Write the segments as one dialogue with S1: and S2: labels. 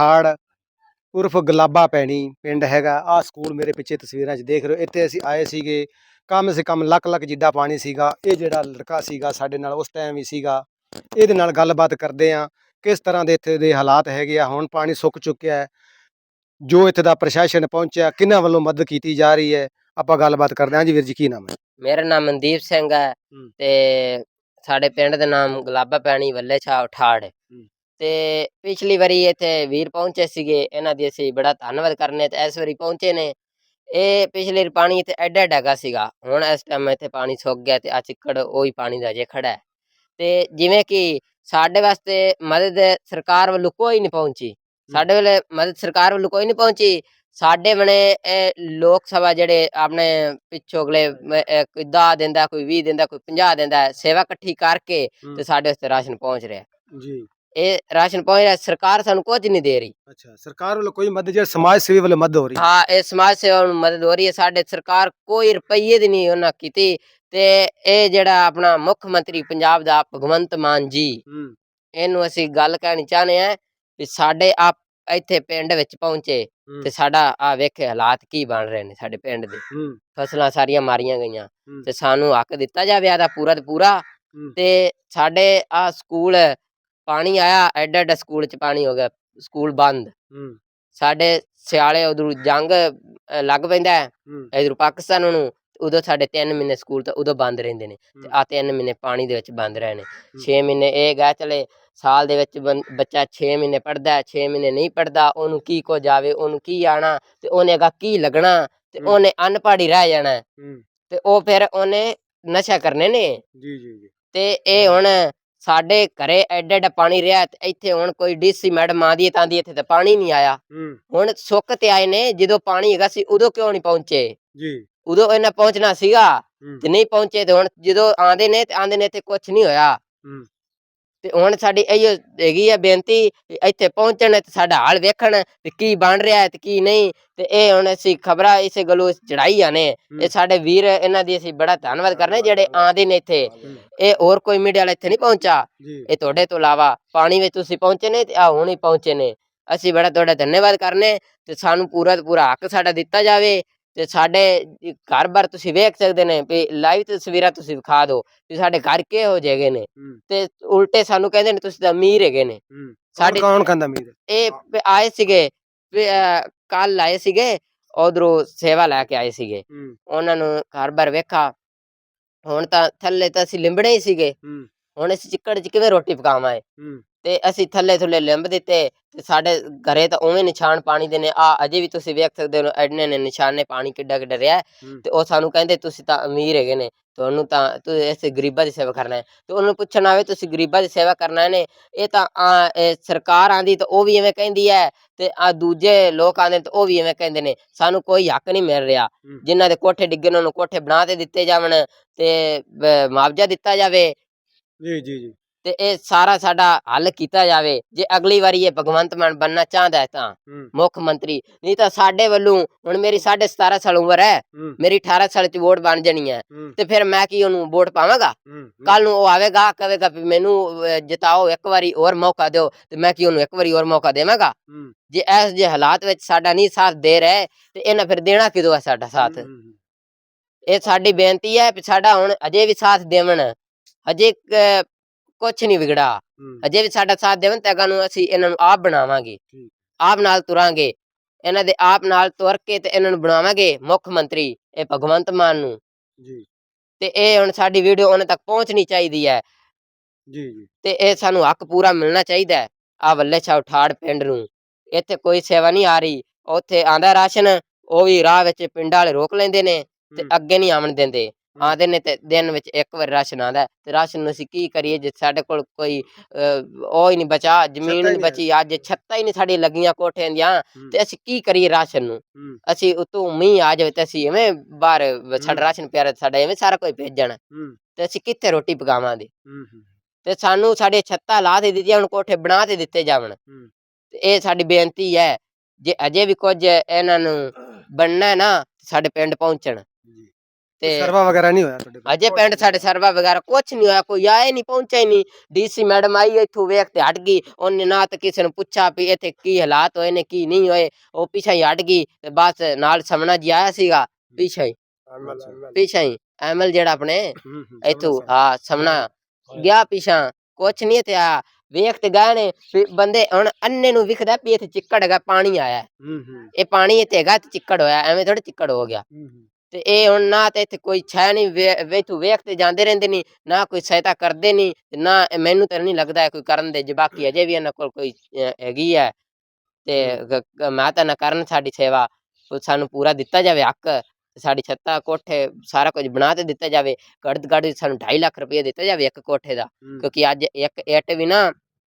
S1: ਠਾੜ ਉਰਫ ਗੁਲਾਬਾ ਪੈਣੀ ਪਿੰਡ ਹੈਗਾ। ਆਹ ਸਕੂਲ ਮੇਰੇ ਪਿੱਛੇ ਤਸਵੀਰਾਂ 'ਚ ਦੇਖ ਰਹੇ ਹੋ। ਇੱਥੇ ਅਸੀਂ ਆਏ ਸੀਗੇ ਕਮ ਸੇ ਕਮ ਲੱਖ ਲੱਖ ਜਿੱਡਾ ਪਾਣੀ ਸੀਗਾ ਇਹ ਜਿਹੜਾ ਲੜਕਾ ਸੀਗਾ ਸਾਡੇ ਨਾਲ ਉਸ ਟਾਈਮ ਵੀ ਸੀਗਾ ਇਹਦੇ ਨਾਲ ਗੱਲਬਾਤ ਕਰਦੇ ਆ ਕਿਸ ਤਰ੍ਹਾਂ ਦੇ ਇੱਥੇ ਦੇ ਹਾਲਾਤ ਹੈਗੇ ਆ ਹੁਣ ਪਾਣੀ ਸੁੱਕ ਚੁੱਕਿਆ ਹੈ ਜੋ ਇੱਥੇ ਦਾ ਪ੍ਰਸ਼ਾਸਨ ਪਹੁੰਚਿਆ ਕਿਹਨਾਂ ਵੱਲੋਂ ਮਦਦ ਕੀਤੀ ਜਾ ਰਹੀ ਹੈ ਆਪਾਂ ਗੱਲਬਾਤ ਕਰਦੇ ਹਾਂ ਜੀ ਵੀਰ ਜੀ ਕੀ ਨਾਮ ਹੈ?
S2: ਮੇਰਾ ਨਾਮ ਮਨਦੀਪ ਸਿੰਘ ਹੈ। ਤੇ ਸਾਡੇ ਪਿੰਡ ਦਾ ਨਾਮ ਗੁਲਾਬਾ ਪੈਣੀ ਵੱਲੇ ਛਾ ਠਾੜ। ਤੇ ਪਿਛਲੀ ਵਾਰੀ ਇੱਥੇ ਵੀਰ ਪਹੁੰਚੇ ਸੀਗੇ ਇਹਨਾਂ ਦੀ ਅਸੀਂ ਬੜਾ ਧੰਨਵਾਦ ਕਰਨੇ ਤੇ ਇਸ ਵਾਰੀ ਪਹੁੰਚੇ ਨੇ। ਇਹ ਪਿਛਲੀ ਪਾਣੀ ਇੱਥੇ ਐਡਾ ਡਗਾ ਸੀਗਾ ਹੁਣ ਇਸ ਟਾਈਮ ਇੱਥੇ ਪਾਣੀ ਸੁੱਕ ਗਿਆ ਤੇ ਆ ਚਿੱਕੜ ਉਹੀ ਪਾਣੀ ਦਾ ਜੇ ਖੜਾ ਤੇ ਜਿਵੇਂ ਕਿ ਸਾਡੇ ਵਾਸਤੇ ਮਦਦ ਸਰਕਾਰ ਵੱਲੋਂ ਕੋਈ ਨਹੀਂ ਪਹੁੰਚੀ ਸਾਡੇ ਵੇਲੇ ਮਦਦ ਸਰਕਾਰ ਵੱਲੋਂ ਕੋਈ ਨਹੀਂ ਪਹੁੰਚੀ ਸਾਡੇ ਬਣੇ ਇਹ ਲੋਕ ਸਭਾ ਜਿਹੜੇ ਆਪਣੇ ਪਿੱਛੋਂ ਅਗਲੇ ਕੋਈ 10 ਦਿੰਦਾ ਕੋਈ 20 ਦਿੰਦਾ ਕੋਈ 50 ਦਿੰਦਾ ਸੇਵਾ ਇਕੱਠੀ ਕਰਕੇ ਤੇ ਸਾਡੇ ਵਾਸਤੇ ਰਾਸ਼ਨ ਪਹੁੰਚ ਰਿਹਾ।
S1: ਜੀ।
S2: ਇਹ ਰਾਸ਼ਨ ਪਹੁੰਚ ਰਿਹਾ ਸਰਕਾਰ ਸਾਨੂੰ ਕੁਝ ਨਹੀਂ ਦੇ ਰਹੀ।
S1: ਅੱਛਾ ਸਰਕਾਰ ਵੱਲੋਂ ਕੋਈ ਮਦਦ ਜਿਹੜਾ ਸਮਾਜ ਸੇਵੀ ਵੱਲੋਂ ਮਦਦ ਹੋ ਰਹੀ? ਹੈ
S2: ਇਹ ਸਮਾਜ ਸੇਵਾ ਨੂੰ ਮਦਦ ਹੋ ਰਹੀ ਹੈ। ਸਾਡੇ ਸਰਕਾਰ ਕੋਈ ਰੁਪਈਏ ਦੀ ਨਹੀਂ ਉਹਨਾਂ ਕੀਤੀ ਤੇ ਇਹ ਜਿਹੜਾ ਆਪਣਾ ਮੁੱਖ ਮੰਤਰੀ ਪੰਜਾਬ ਦਾ ਭਗਵੰਤ ਮਾਨ ਜੀ
S1: ਹੂੰ।
S2: ਇਹਨੂੰ ਅਸੀਂ ਗੱਲ ਕਹਿਣੀ ਚਾਹੁੰਦੇ ਆ ਵੀ ਸਾਡੇ ਆਪ ਇੱਥੇ ਪਿੰਡ ਵਿੱਚ ਪਹੁੰਚੇ
S1: ਹੂੰ,
S2: ਤੇ ਸਾਡਾ ਆ ਵੇਖੇ ਹਾਲਾਤ ਕੀ ਬਣ ਰਹੇ ਨੇ ਸਾਡੇ ਪਿੰਡ ਦੇ।
S1: ਹੂੰ।
S2: ਫਸਲਾਂ ਸਾਰੀਆਂ ਮਾਰੀਆਂ ਗਈਆਂ
S1: ਹੂੰ।
S2: ਤੇ ਸਾਨੂੰ ਹੱਕ ਦਿੱਤਾ ਜਾਵੇ ਆਦਾ ਪੂਰਾ ਤੇ ਪੂਰਾ
S1: ਹੂੰ।
S2: ਤੇ ਸਾਡੇ ਆ ਸਕੂਲ ਪਾਣੀ ਆਇਆ ਐਡਾ ਐਡਾ ਸਕੂਲ ਚ ਪਾਣੀ ਹੋ ਗਿਆ ਸਕੂਲ ਬੰਦ।
S1: ਹੂੰ।
S2: ਸਾਡੇ ਸਿਆਲੇ ਉਧਰ ਜੰਗ ਅ, ਲੱਗ ਪੈਂਦਾ ਹੈ।
S1: ਹੂੰ।
S2: ਇਧਰ ਪਾਕਿਸਤਾਨ ਨੂੰ ਉਦੋਂ ਸਾਡੇ 3 ਮਹੀਨੇ ਸਕੂਲ ਤਾਂ ਉਦੋਂ ਬੰਦ ਰਹਿੰਦੇ ਨੇ। ਤੇ। ਆ 3 ਮਹੀਨੇ ਪਾਣੀ ਦੇ ਵਿੱਚ ਬੰਦ ਰਹੇ ਨੇ। 6 ਮਹੀਨੇ ਇਹ ਗਾ ਚਲੇ ਸਾਲ ਦੇ ਵਿੱਚ ਬੰ- ਬੱਚਾ 6 ਮਹੀਨੇ ਪੜਦਾ ਹੈ 6 ਮਹੀਨੇ ਨਹੀਂ ਪੜਦਾ ਉਹਨੂੰ ਕੀ ਕੋ ਜਾਵੇ ਉਹਨੂੰ ਕੀ ਆਣਾ ਤੇ ਉਹਨੇ ਅਗਾ ਕੀ ਲੱਗਣਾ ਤੇ
S1: ਹੂੰ।
S2: ਉਹਨੇ ਅਨਪੜ੍ਹ ਹੀ ਰਹਿ ਜਾਣਾ। ਹੂੰ। ਤੇ ਉਹ ਫਿਰ ਉਹਨੇ ਨਸ਼ਾ ਕਰਨੇ ਨੇ।
S1: ਜੀ ਜੀ ਜੀ।
S2: ਤੇ ਇਹ ਹੁਣ ਸਾਡੇ ਘਰੇ ਐਡਾ ਐਡਾ ਪਾਣੀ ਰਿਹਾ ਤੇ ਇੱਥੇ ਹੁਣ ਕੋਈ ਡੀਸੀ ਮੈਡਮ ਆਂਦੀ ਤਾਂ ਦੀ ਇੱਥੇ ਤਾਂ ਪਾਣੀ ਨਹੀਂ ਆਇਆ।
S1: ਹੂੰ।
S2: ਹੁਣ ਸੁੱਕ ਤੇ ਆਏ ਨੇ ਜਦੋਂ ਪਾਣੀ ਹੈਗਾ ਸੀ ਉਦੋਂ ਕਿਉਂ ਨਹੀਂ ਪਹੁੰਚੇ?
S1: ਜੀ।
S2: ਉਦੋਂ ਇਹਨਾਂ ਪਹੁੰਚਣਾ ਸੀਗਾ
S1: ਹੂੰ।
S2: ਤੇ ਨਹੀਂ ਪਹੁੰਚੇ ਤੇ ਹੁਣ ਜਦੋਂ ਆਂਦੇ ਨੇ ਤੇ ਆਂਦੇ ਨੇ ਤੇ ਕੁਝ ਨਹੀਂ ਹੋਇਆ।
S1: ਹੂੰ।
S2: ਤੇ ਹੁਣ ਸਾਡੀ ਇਹੋ ਹੈਗੀ ਆ ਬੇਨਤੀ ਇੱਥੇ ਪਹੁੰਚਣ ਤੇ ਸਾਡਾ ਹਾਲ ਵੇਖਣ ਤੇ ਕੀ ਬਣ ਰਿਹਾ ਹੈ ਤੇ ਕੀ ਨਹੀਂ। ਤੇ ਇਹ ਹੁਣ ਅਸੀਂ ਖਬਰਾਂ ਇਸੇ ਗੱਲੋਂ ਚੜਾਈਆਂ ਨੇ। ਇਹ ਸਾਡੇ ਵੀਰ ਇਹਨਾਂ ਦੀ ਅਸੀਂ ਬੜਾ ਧੰਨਵਾਦ ਕਰਨੇ ਜਿਹੜੇ ਆਂਦੇ ਨੇ ਇੱਥੇ। ਇਹ ਹੋਰ ਕੋਈ ਮੀਡੀਆ ਵਾਲਾ ਇੱਥੇ ਨਹੀਂ ਪਹੁੰਚਾ ਇਹ ਤੁਹਾਡੇ ਤੋਂ ਇਲਾਵਾ ਪਾਣੀ ਵਿੱਚ ਤੁਸੀਂ ਪਹੁੰਚੇ ਨੇ ਤੇ ਆ ਹੁਣ ਹੀ ਪਹੁੰਚੇ ਨੇ। ਅਸੀਂ ਬੜਾ ਤੁਹਾਡਾ ਧੰਨਵਾਦ ਕਰਨੇ ਤੇ ਸਾਨੂੰ ਪੂਰਾ ਪੂਰਾ ਹੱਕ ਸਾਡਾ ਦਿੱਤਾ ਜਾਵੇ। ਤੇ ਸਾਡੇ ਘਰ ਬਾਰ ਤੁਸੀਂ ਵੇਖ ਸਕਦੇ ਨੇ ਵੀ ਲਾਈਵ ਤਸਵੀਰਾਂ ਤੁਸੀਂ ਵਿਖਾ ਦਿਓ ਵੀ ਸਾਡੇ ਘਰ ਕਿਹੋ ਜਿਹੇ ਹੈਗੇ ਨੇ।
S1: ਹੂੰ।
S2: ਤੇ ਉਲਟੇ ਸਾਨੂੰ ਕਹਿੰਦੇ ਨੇ ਤੁਸੀਂ ਤਾਂ ਅਮੀਰ ਹੈਗੇ ਨੇ।
S1: ਹੂੰ।
S2: ਸਾਡੇ-
S1: ਕੌਣ ਕਹਿੰਦਾ ਮੀਰ
S2: ਇਹ ਆਏ ਸੀਗੇ ਕੱਲ ਆਏ ਸੀਗੇ ਉਧਰੋਂ ਸੇਵਾ ਲੈ ਕੇ ਆਏ ਸੀਗੇ।
S1: ਹੂੰ।
S2: ਉਹਨਾਂ ਨੂੰ ਘਰ ਬਾਰ ਵੇਖਾ। ਹੁਣ ਤਾਂ ਥੱਲੇ ਤਾਂ ਅਸੀਂ ਲਿੰਬੜੇ ਹੀ ਸੀਗੇ।
S1: ਹੂੰ।
S2: ਹੁਣ ਅਸੀਂ ਚਿੱਕੜ 'ਚ ਕਿਵੇਂ ਰੋਟੀ ਪਕਾਵਾਂਗੇ
S1: ਹੂੰ।
S2: ਤੇ ਅਸੀਂ ਥੱਲੇ ਥੱਲੇ ਲਿੰਬ ਦਿੱਤੇ ਤੇ ਸਾਡੇ ਘਰੇ ਤਾਂ ਉਵੇਂ ਨਿਸ਼ਾਨ ਪਾਣੀ ਦੇ ਨੇ ਆ ਅਜੇ ਵੀ ਤੁਸੀਂ ਵੇਖ ਸਕਦੇ ਹੋ ਐਡਨੇ ਨੇ ਨਿਸ਼ਾਨੇ ਪਾਣੀ ਕਿੱਡਾ ਕਿੱਡਾ ਰਿਹਾ। ਤੇ ਉਹ ਸਾਨੂੰ ਕਹਿੰਦੇ ਤੁਸੀਂ ਤਾਂ ਅਮੀਰ ਹੈਗੇ ਨੇ ਤੁਹਾਨੂੰ ਤਾਂ ਤੁਸੀਂ ਐਸੇ ਗਰੀਬਾਂ ਦੀ ਸੇਵਾ ਕਰਨਾ ਹੈ ਤੇ ਉਹਨਾਂ ਨੂੰ ਪੁੱਛਣ ਆਵੇ ਤੁਸੀਂ ਗਰੀਬਾਂ ਦੀ ਸੇਵਾ ਕਰਨਾ ਨੇ ਇਹ ਤਾਂ ਸਰਕਾਰ ਆਂਦੀ ਤਾਂ ਉਹ ਵੀ ਐਵੇਂ ਕਹਿੰਦੀ ਹੈ ਤੇ ਆ ਦੂਜੇ ਲੋਕ ਆਂਦੇ ਤਾਂ ਉਹ ਵੀ ਐਵੇਂ ਕਹਿੰਦੇ ਨੇ ਸਾਨੂੰ ਕੋਈ ਹੱਕ ਨਹੀਂ ਮਿਲ ਰਿਹਾ। ਜਿਨ੍ਹਾਂ ਦੇ ਕੋਠੇ ਡਿੱਗੇ ਉਹਨਾਂ ਨੂੰ ਕੋਠੇ ਬਣਾ ਕੇ ਦਿੱਤੇ ਜਾਵਣ ਤੇ ਮੁਆਵਜ਼ਾ ਦਿੱਤਾ ਜਾਵੇ
S1: ਜੀ ਜੀ ਜੀ
S2: ਤੇ ਇਹ ਸਾਰਾ ਸਾਡਾ ਹੱਲ ਕੀਤਾ ਜਾਵੇ। ਜੇ ਅਗਲੀ ਵਾਰੀ ਇਹ ਭਗਵੰਤ ਮਾਨ ਬੰਨਣਾ ਚਾਹੁੰਦਾ ਹੈ ਤਾਂ ਮੁੱਖ ਮੰਤਰੀ ਨਹੀਂ ਤਾਂ ਸਾਡੇ ਵੱਲੋਂ ਹੁਣ ਮੇਰੀ 17.5 ਸਾਲ ਉਮਰ ਹੈ। ਮੇਰੀ 18 ਸਾਲ ਚ ਵੋਟ ਬਣ ਜਾਣੀ ਹੈ। ਤੇ ਫਿਰ ਮੈਂ ਕੀ ਉਹਨੂੰ ਵੋਟ ਪਾਵਾਂਗਾ? ਕੱਲ ਨੂੰ ਉਹ ਆਵੇਗਾ ਕਹੇਗਾ ਵੀ ਮੈਨੂੰ ਜਿਤਾਓ ਇੱਕ ਵਾਰੀ ਹੋਰ ਮੌਕਾ ਦਿਓ ਤੇ ਮੈਂ ਕੀ ਉਹਨੂੰ ਇੱਕ ਵਾਰੀ ਹੋਰ ਮੌਕਾ ਦੇਵਾਂਗਾ? ਜੇ ਇਸ ਜੇ ਹਾਲਾਤ ਵਿੱਚ ਸਾਡਾ ਨਹੀਂ ਸਾਥ ਦੇ ਰਹੇ ਤੇ ਇਹਨਾਂ ਫਿਰ ਦੇਣਾ ਕਿਦੋਂ ਹੈ ਸਾਡਾ ਸਾਥ? ਇਹ ਸਾਡੀ ਬੇਨਤੀ ਹੈ ਵੀ ਸਾਡਾ ਹੁਣ ਅਜੇ ਵੀ ਸਾਥ ਦੇਵਣ। ਅਜੇ ਕੁਝ ਨਹੀਂ ਵਿਗੜਾ। ਅਜੇ ਵੀ ਸਾਡਾ ਸਾਥ ਦੇਵਣ ਤੇ ਅਗਾਂ ਨੂੰ ਅਸੀਂ ਇਹਨਾਂ ਨੂੰ ਆਪ ਬਣਾਵਾਂਗੇ। ਆਪ ਨਾਲ ਤੁਰਾਂਗੇ। ਇਹਨਾਂ ਦੇ ਆਪ ਨਾਲ ਤੁਰ ਕੇ ਤੇ ਇਹਨਾਂ ਨੂੰ ਬਣਾਵਾਂਗੇ ਮੁੱਖ ਮੰਤਰੀ ਇਹ ਭਗਵੰਤ ਮਾਨ ਨੂੰ।
S1: ਜੀ।
S2: ਤੇ ਇਹ ਹੁਣ ਸਾਡੀ ਵੀਡੀਓ ਉਹਨਾਂ ਤੱਕ ਪਹੁੰਚਣੀ ਚਾਹੀਦੀ ਹੈ।
S1: ਜੀ ਜੀ।
S2: ਤੇ ਇਹ ਸਾਨੂੰ ਹੱਕ ਪੂਰਾ ਮਿਲਣਾ ਚਾਹੀਦਾ ਆ ਵੱਲੇ ਛਾਉ ਠਾੜ ਪਿੰਡ ਨੂੰ। ਇੱਥੇ ਕੋਈ ਸੇਵਾ ਨਹੀਂ ਆ ਰਹੀ। ਉੱਥੇ ਆਂਦਾ ਰਾਸ਼ਨ ਉਹ ਵੀ ਰਾਹ ਵਿੱਚ ਪਿੰਡਾਂ ਵਾਲੇ ਰੋਕ ਲੈਂਦੇ ਨੇ ਤੇ। ਅੱਗੇ ਨਹੀਂ ਆਵਣ ਦਿੰਦੇ। ਆਂਦੇ ਨੇ ਤੇ ਦਿਨ ਵਿੱਚ ਇੱਕ ਵਾਰ ਰਾਸ਼ਨ ਆਂਦਾ ਹੈ ਤੇ ਰਾਸ਼ਨ ਨੂੰ ਅਸੀਂ ਕੀ ਕਰੀਏ ਜੇ ਸਾਡੇ ਕੋਲ ਕੋਈ ਅਹ, ਉਹ ਹੀ ਨਹੀਂ ਬਚਾ ਜ਼ਮੀਨ
S1: ਛੱਤਾਂ ਹੀ
S2: ਨਹੀਂ
S1: ਨਹੀਂ
S2: ਬਚੀ ਅੱਜ ਛੱਤਾਂ ਹੀ ਨਹੀਂ ਸਾਡੀ ਲੱਗੀਆਂ ਕੋਠਿਆਂ ਦੀਆਂ ਤੇ ਅਸੀਂ ਕੀ ਕਰੀਏ ਰਾਸ਼ਨ ਨੂੰ?
S1: ਹੂੰ।
S2: ਅਸੀਂ ਉਤੋਂ ਮੀਂਹ ਆ ਜਾਵੇ ਤੇ ਅਸੀਂ ਐਵੇਂ ਬਾਹਰ ਸਾਡਾ। ਰਾਸ਼ਨ ਪਿਆਰਾ ਸਾਡਾ ਐਵੇਂ ਸਾਰਾ ਕੋਈ ਭੇਜ ਜਾਣਾ।
S1: ਹੂੰ।
S2: ਤੇ ਅਸੀਂ ਕਿੱਥੇ ਰੋਟੀ ਪਕਾਵਾਂਗੇ
S1: ਹੂੰ
S2: ਤੇ ਸਾਨੂੰ ਸਾਡੇ ਛੱਤਾਂ ਲਾ ਦੇ ਦਿੱਤੀਆਂ ਹੁਣ ਕੋਠੇ ਬਣਾ ਤੇ ਦਿੱਤੇ ਜਾਵਣ।
S1: ਹੂੰ।
S2: ਤੇ ਇਹ ਸਾਡੀ ਬੇਨਤੀ ਹੈ ਜੇ ਅਜੇ ਵੀ ਕੁਝ ਇਹਨਾਂ ਨੂੰ ਬਣਨਾ ਹੈ ਨਾ ਸਾਡੇ ਪਿੰਡ ਪਹੁੰਚਣ। ਤੇ
S1: ਸਰਵਾ ਵਗੈਰਾ ਨਹੀਂ ਹੋਇਆ ਤੁਹਾਡੇ ਕੋਲ?
S2: ਅਜੇ ਪਿੰਡ ਸਾਡੇ ਸਰਵਾ ਵਗੈਰਾ ਕੁਛ ਨਹੀਂ ਹੋਇਆ ਕੋਈ ਹੀ ਨਹੀਂ ਪਹੁੰਚਿਆ ਹੀ ਨਹੀਂ। ਡੀਸੀ ਮੈਡਮ ਆਈ ਇੱਥੋਂ ਵੇਖ ਤੇ ਹਟ ਗਈ ਉਹਨੇ ਨਾ ਤਾਂ ਕਿਸੇ ਨੂੰ ਪੁੱਛਿਆ ਵੀ ਇੱਥੇ ਕੀ ਹਾਲਾਤ ਹੋਏ ਨੇ ਕੀ ਨਹੀਂ ਹੋਏ। ਉਹ ਪਿੱਛੇ ਹੀ ਹਟ ਗਈ ਤੇ ਬਸ ਨਾਲ ਸਮਣਾ ਜੀ ਆਇਆ ਸੀਗਾ ਪਿੱਛੇ ਹੀ। ਪਿੱਛੇ ਹੀ ਐਮਐਲ ਜਿਹੜਾ ਆਪਣੇ ਇੱਥੋਂ ਹਾਂ ਸਮਣਾ ਗਿਆ ਪਿਛਾ ਕੁਛ ਨਹੀਂ ਤੇ ਆ ਵੇਖ ਤੇ ਗਏ ਨੇ ਬੰਦੇ ਹੁਣ ਅੰਨੇ ਨੂੰ ਵਿਖਦਾ ਵੀ ਇੱਥੇ ਚਿੱਕੜ ਹੈਗਾ ਪਾਣੀ ਆਇਆ।
S1: ਹੂੰ ਹੂੰ।
S2: ਇਹ ਪਾਣੀ ਇੱਥੇ ਹੈਗਾ ਤੇ ਚਿੱਕੜ ਹੋਇਆ ਐਵੇਂ ਥੋੜਾ ਚਿੱਕੜ ਹੋ ਗਿਆ। ਤੇ ਇਹ ਹੁਣ ਨਾ ਤੇ ਇੱਥੇ ਕੋਈ ਛੈ ਨਹੀਂ ਵੇ ਤੂੰ ਵੇਖ ਤੇ ਜਾਂਦੇ ਰਹਿੰਦੇ ਨਹੀਂ ਨਾ ਕੋਈ ਸਹਾਇਤਾ ਕਰਦੇ ਨਹੀਂ ਤੇ ਨਾ ਮੈਨੂੰ ਤਾਂ ਨਹੀਂ ਲੱਗਦਾ ਕੋਈ ਕਰਨ ਦੇ ਜੇ ਬਾਕੀ ਅਜੇ ਵੀ ਇਹਨਾਂ ਕੋਲ ਕੋਈ ਹੈਗੀ ਹੈ ਤੇ ਗ- ਗ- ਮੈਂ ਤਾਂ ਨਾ ਕਰਨ ਸਾਡੀ ਸੇਵਾ ਸਾਨੂੰ ਪੂਰਾ ਦਿੱਤਾ ਜਾਵੇ ਹੱਕ ਤੇ ਸਾਡੀ ਛੱਤਾਂ ਕੋਠੇ ਸਾਰਾ ਕੁਝ ਬਣਾ ਤੇ ਦਿੱਤਾ ਜਾਵੇ ਤੋਂ ਘੱਟ ਸਾਨੂੰ 2.5 ਲੱਖ ਰੁਪਏ ਦਿੱਤਾ ਜਾਵੇ ਇੱਕ ਕੋਠੇ ਦਾ ਕਿਉਂਕਿ ਅੱਜ ਇੱਕ ਇੱਟ ਵੀ ਨਾ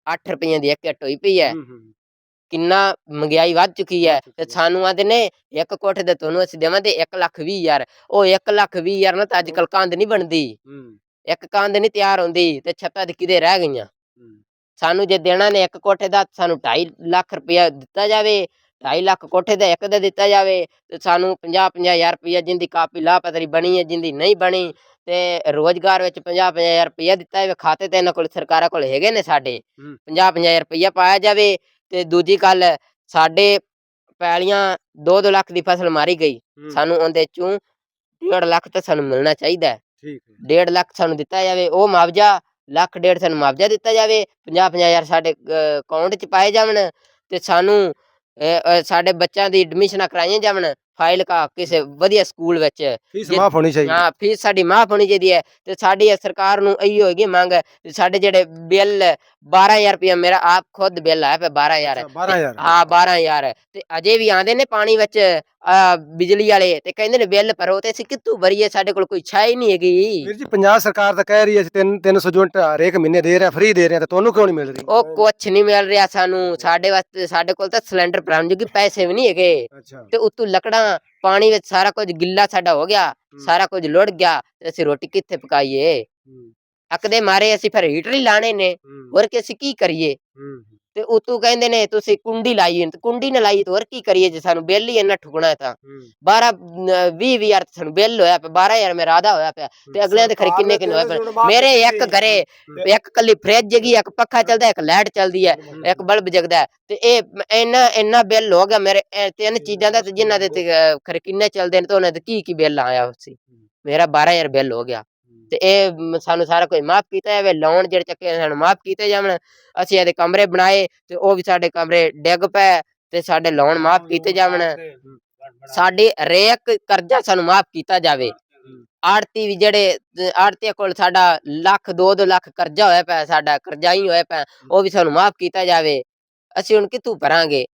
S2: 8 ਰੁਪਈਆਂ ਦੀ ਇੱਕ ਇੱਟ ਹੋਈ ਪਈ ਹੂੰ, ਕਿੰਨਾ ਮਹਿੰਗਾਈ ਵੱਧ ਚੁੱਕੀ ਹੈ। ਤੇ। ਸਾਨੂੰ ਆਂਦੇ ਨੇ ਇੱਕ ਕੋਠੇ ਦੇ ਤੁਹਾਨੂੰ ਅਸੀਂ ਦੇਵਾਂਗੇ 1 ਲੱਖ 20 ਹਜ਼ਾਰ। ਉਹ 1 ਲੱਖ 20 ਹਜ਼ਾਰ ਨਾਲ ਤਾਂ ਅੱਜ ਕੱਲ ਕੰਧ ਨਹੀਂ ਬਣਦੀ। ਇੱਕ ਕੰਧ ਨਹੀਂ ਤਿਆਰ ਹੁੰਦੀ ਤੇ ਛੱਤਾਂ ਤੇ ਕਿਤੇ ਰਹਿ ਗਈਆਂ? ਸਾਨੂੰ ਜੇ ਦੇਣਾ ਨੇ ਇੱਕ ਕੋਠੇ ਦਾ ਸਾਨੂੰ 2.5 ਲੱਖ ਰੁਪਇਆ ਦਿੱਤਾ ਜਾਵੇ। 2.5 ਲੱਖ ਕੋਠੇ ਦਾ ਇੱਕ ਦਾ ਦਿੱਤਾ ਜਾਵੇ। ਤੇ ਸਾਨੂੰ 50 ਹਜ਼ਾਰ ਰੁਪਇਆ ਜਿੰਦੀ ਕਾਪੀ ਲਾਪਤਰੀ ਬਣੀ ਹੈ ਜਿੰਦੀ ਨਹੀਂ ਬਣੀ। ਤੇ ਰੋਜ਼ਗਾਰ ਵਿੱਚ 50 ਹਜ਼ਾਰ ਰੁਪਇਆ ਦਿੱਤਾ ਜਾਵੇ। ਖਾਤੇ ਤੇ ਇਹਨਾਂ ਕੋਲ ਸਰਕਾਰਾਂ ਕੋਲ ਹੈਗੇ ਨੇ ਸਾਡੇ।
S1: ਹੂੰ।
S2: 50 ਹਜ਼ਾਰ ਰੁਪਇਆ ਪਾਇਆ ਜਾਵੇ। ਤੇ ਦੂਜੀ ਗੱਲ ਸਾਡੇ ਪੈਲੀਆਂ 2-2 ਲੱਖ ਦੀ ਫਸਲ ਮਾਰੀ ਗਈ। ਸਾਨੂੰ ਉਹਦੇ ਚੋਂ 1.5 ਲੱਖ ਤਾਂ ਸਾਨੂੰ ਮਿਲਣਾ ਚਾਹੀਦਾ ਹੈ।
S1: ਠੀਕ ਹੈ।
S2: 1.5 ਲੱਖ ਸਾਨੂੰ ਦਿੱਤਾ ਜਾਵੇ ਉਹ ਮੁਆਵਜ਼ਾ ਲੱਖ ਡੇਢ ਸਾਨੂੰ ਮੁਆਵਜ਼ਾ ਦਿੱਤਾ ਜਾਵੇ 50 ਹਜ਼ਾਰ ਸਾਡੇ ਅਕਾਊਂਟ 'ਚ ਪਾਏ ਜਾਵਣ ਤੇ ਸਾਨੂੰ ਸਾਡੇ ਬੱਚਿਆਂ ਦੀ ਐਡਮਿਸ਼ਨਾਂ ਕਰਾਈਆਂ ਜਾਵਣ। ਫਾਈਲ ਕਾ ਕਿਸੇ ਵਧੀਆ ਸਕੂਲ ਵਿੱਚ
S1: ਫੀਸ
S2: ਜੇ-
S1: ਮਾਫ ਹੋਣੀ ਚਾਹੀਦੀ।
S2: ਹਾਂ ਫੀਸ ਸਾਡੀ ਮਾਫ ਹੋਣੀ ਚਾਹੀਦੀ ਹੈ ਤੇ ਸਾਡੀ ਇਹ ਸਰਕਾਰ ਨੂੰ ਇਹੀ ਹੋਏਗੀ ਮੰਗ ਵੀ ਸਾਡੇ ਜਿਹੜੇ ਬਿੱਲ 12000 ਰੁਪਇਆ ਮੇਰਾ ਆਪ ਖੁਦ ਬਿੱਲ ਆਇਆ ਪਿਆ 12000
S1: ਅੱਛਾ, 12000
S2: ਹਾਂ 12000 ਤੇ ਅਜੇ ਵੀ ਆਂਦੇ ਨੇ ਪਾਣੀ ਵਿੱਚ ਬਿਜਲੀ ਵਾਲੇ ਤੇ ਕਹਿੰਦੇ ਨੇ ਬਿੱਲ ਭਰੋ ਤੇ ਅਸੀਂ ਕਿੱਥੋਂ ਭਰੀਏ? ਸਾਡੇ ਕੋਲ ਕੋਈ ਛਾਈ ਹੀ ਨਹੀਂ ਹੈਗੀ।
S1: ਵੀਰ ਜੀ ਪੰਜਾਬ ਸਰਕਾਰ ਤਾਂ ਕਹਿ ਰਹੀ ਹੈ ਅਸੀਂ 3 300 ਯੂਨਿਟ ਹਰੇਕ ਮਹੀਨੇ ਦੇ ਰਹੇ ਫ੍ਰੀ ਦੇ ਰਹੇ ਹਾਂ ਤੇ ਤੁਹਾਨੂੰ ਕਿਉਂ ਨਹੀਂ ਮਿਲ ਰਹੀ?
S2: ਉਹ ਕੁਛ ਨਹੀਂ ਮਿਲ ਰਿਹਾ ਸਾਨੂੰ। ਸਾਡੇ ਵਾਸਤੇ ਸਾਡੇ ਕੋਲ ਤਾਂ ਸਿਲੰਡਰ ਭਰਨ ਜੋਗੇ ਪੈਸੇ ਵੀ ਨਹੀਂ ਹੈਗੇ।
S1: ਅੱਛਾ।
S2: ਤੇ ਉਤੋਂ ਲੱਕੜਾਂ ਪਾਣੀ ਵਿੱਚ ਸਾਰਾ ਕੁਝ ਗਿੱਲਾ ਸਾਡਾ ਹੋ ਗਿਆ ਸਾਰਾ ਕੁਝ ਲੁੜ ਗਿਆ ਤੇ ਅਸੀਂ ਰੋਟੀ ਕਿੱਥੇ ਪਕਾਈਏ? ਅੱਕਦੇ ਮਾਰੇ ਅਸੀਂ ਫਿਰ ਹੀਟਰ ਹੀ ਲਾਣੇ ਨੇ। ਹੋਰ ਕਿ ਅਸੀਂ ਕੀ ਕਰੀਏ? ਤੇ ਉਤੋਂ ਕਹਿੰਦੇ ਨੇ ਤੁਸੀਂ ਕੁੰਡੀ ਲਾਈ ਤੇ ਕੁੰਡੀ ਨਾ ਲਾਈ ਤੇ ਹੋਰ ਕੀ ਕਰੀਏ ਜੇ ਸਾਨੂੰ ਬਿੱਲ ਹੀ ਇੰਨਾ ਠੁਕਣਾ ਹੈ ਤਾਂ।
S1: ਹੂੰ,
S2: 12 20 ਹਜ਼ਾਰ ਤੇ ਸਾਨੂੰ ਬਿੱਲ ਹੋਇਆ ਪਿਆ 12000 ਮੇਰਾ ਆਧਾ ਹੋਇਆ ਪਿਆ ਤੇ ਅਗਲਿਆਂ ਦੇ ਖਰੇ ਕਿੰਨੇ ਕਿੰਨੇ ਹੋਇਆ ਪਿਆ ਮੇਰੇ ਇੱਕ ਘਰੇ ਇੱਕ ਕੱਲੀ ਫ੍ਰਿਜ ਹੈਗੀ ਇੱਕ ਪੱਖਾ ਚੱਲਦਾ ਇੱਕ ਲਾਈਟ ਚੱਲਦੀ ਹੈ ਇੱਕ ਬਲਬ ਜਗਦਾ ਹੈ ਤੇ ਇਹ ਇੰਨਾ ਇੰਨਾ ਬਿੱਲ ਹੋ ਗਿਆ ਮੇਰੇ ਤਿੰਨ ਚੀਜ਼ਾਂ ਦਾ ਤੇ ਜਿਨ੍ਹਾਂ ਦੇ ਖਰੇ ਕਿੰਨੇ ਚੱਲਦੇ ਨੇ ਤੇ ਉਹਨਾਂ ਦੇ ਕੀ ਕੀ ਬਿੱਲ ਆਇਆ ਸੀ? ਮੇਰਾ 12000 ਬਿੱਲ ਹੋ ਗਿਆ। ਤੇ ਇਹ ਸਾਨੂੰ ਸਾਰਾ ਕੁਝ ਮਾਫ ਕੀਤਾ ਜਾਵੇ ਲੋਨ ਜਿਹੜੇ ਚੱਕੇ ਸਾਨੂੰ ਮਾਫ ਕੀਤੇ ਜਾਵਣ, ਅਸੀਂ ਇਹਦੇ ਕਮਰੇ ਬਣਾਏ ਤੇ ਉਹ ਵੀ ਸਾਡੇ ਕਮਰੇ ਡਿੱਗ ਪਏ ਤੇ ਸਾਡੇ ਲੋਨ ਮਾਫ ਕੀਤੇ ਜਾਵਣ। ਸਾਡੇ ਰੇਕ ਕਰਜ਼ਾ ਸਾਨੂੰ ਮਾਫ ਕੀਤਾ ਜਾਵੇ। ਆੜਤੀ ਵੀ ਜਿਹੜੇ ਆੜਤੀ ਕੋਲ ਸਾਡਾ ਲੱਖ 2-2 ਲੱਖ ਕਰਜ਼ਾ ਹੋਇਆ ਪਿਆ, ਸਾਡਾ ਕਰਜ਼ਾ ਹੀ ਹੋਇਆ ਪਿਆ, ਉਹ ਵੀ ਸਾਨੂੰ ਮਾਫ ਕੀਤਾ ਜਾਵੇ। ਅਸੀਂ ਹੁਣ ਕਿੱਥੋਂ ਭਰਾਂਗੇ?